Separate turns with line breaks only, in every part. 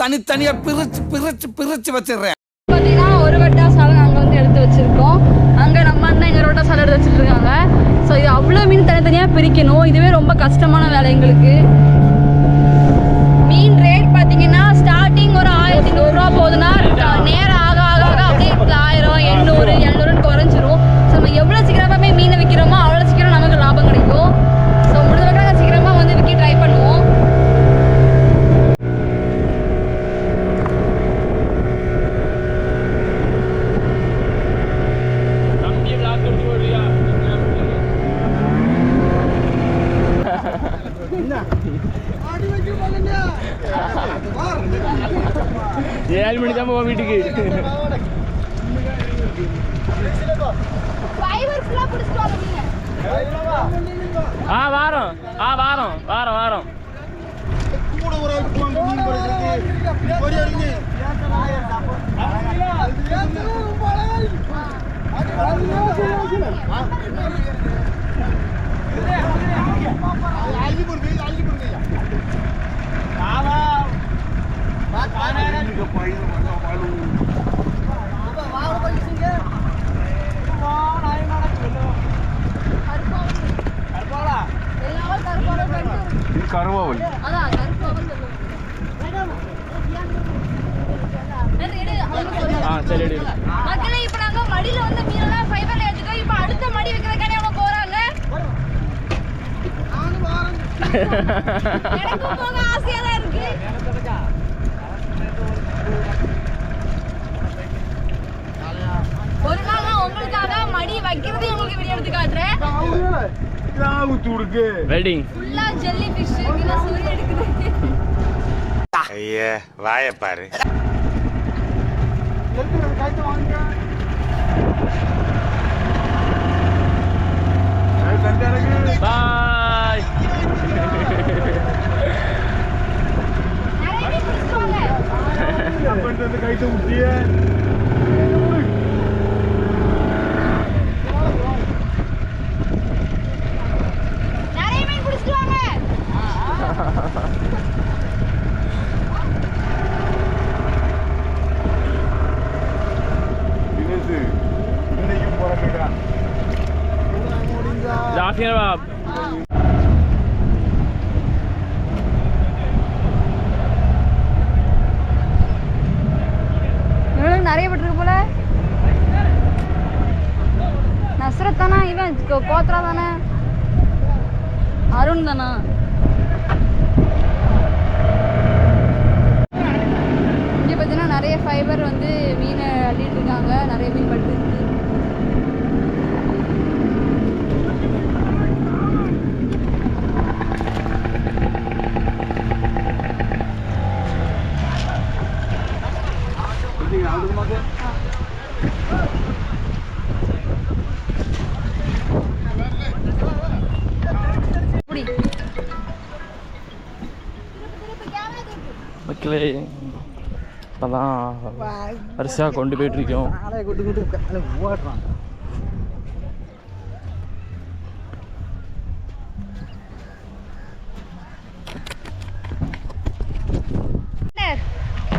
தனித்தனியா பிரிச்சு பிரிச்சு பிரிச்சு வச்சிடுறேன்.
பார்த்தீங்கன்னா ஒரு வட்டா சாலை நாங்கள் வந்து எடுத்து வச்சிருக்கோம். அங்கே நம்ம அண்ணன் இங்கே ரோட்டா சாலை எடுத்து வச்சுட்டு இருக்காங்க ஸோ இது அவ்வளோ மீன் தனித்தனியாக பிரிக்கணும். இதுவே ரொம்ப கஷ்டமான வேலை எங்களுக்கு.
ஏழு மணி தான் போவோம் வீட்டுக்கு. ஆ வாரம். ஆ வாரம். வாரம் வாரம்.
கண்டு
கருவாவல்
ஆ சரி
மக்களே இப்ப நாங்க மடியில வந்த மீனெல்லாம் ஃபைபர்ல ஏத்திட்டோம். இப்ப அடுத்த மடி வைக்கிறதுக்கானே அவங்க போறாங்க.
வெல்டிங்.
ஃபுல்லா ஜெல்லி ஃபிஷ் கீழே சூரிய எடுக்குது.
ஐயா வாய பாரு.
பாய்.
பிடிச்சிட்டு வாங்க நிறைய
ஜாஃபியா
நிறைய பட்டிருக்கு போல. நஸ்ரத் தானா இவன்? கோ- கோத்ரா தானே? அருண் தானா? இங்கே பார்த்தீங்கன்னா நிறைய ஃபைபர் வந்து மீனை அள்ளிட்டு இருக்காங்க. நிறைய மீன் பட்டு
மக்களே இப்போதான் வரிசையாக கொண்டு போயிட்டுருக்கோம்.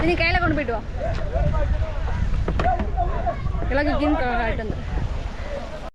நீ கையில் கொண்டு போயிட்டு வா. கிழக்கு கிரீன் கலர்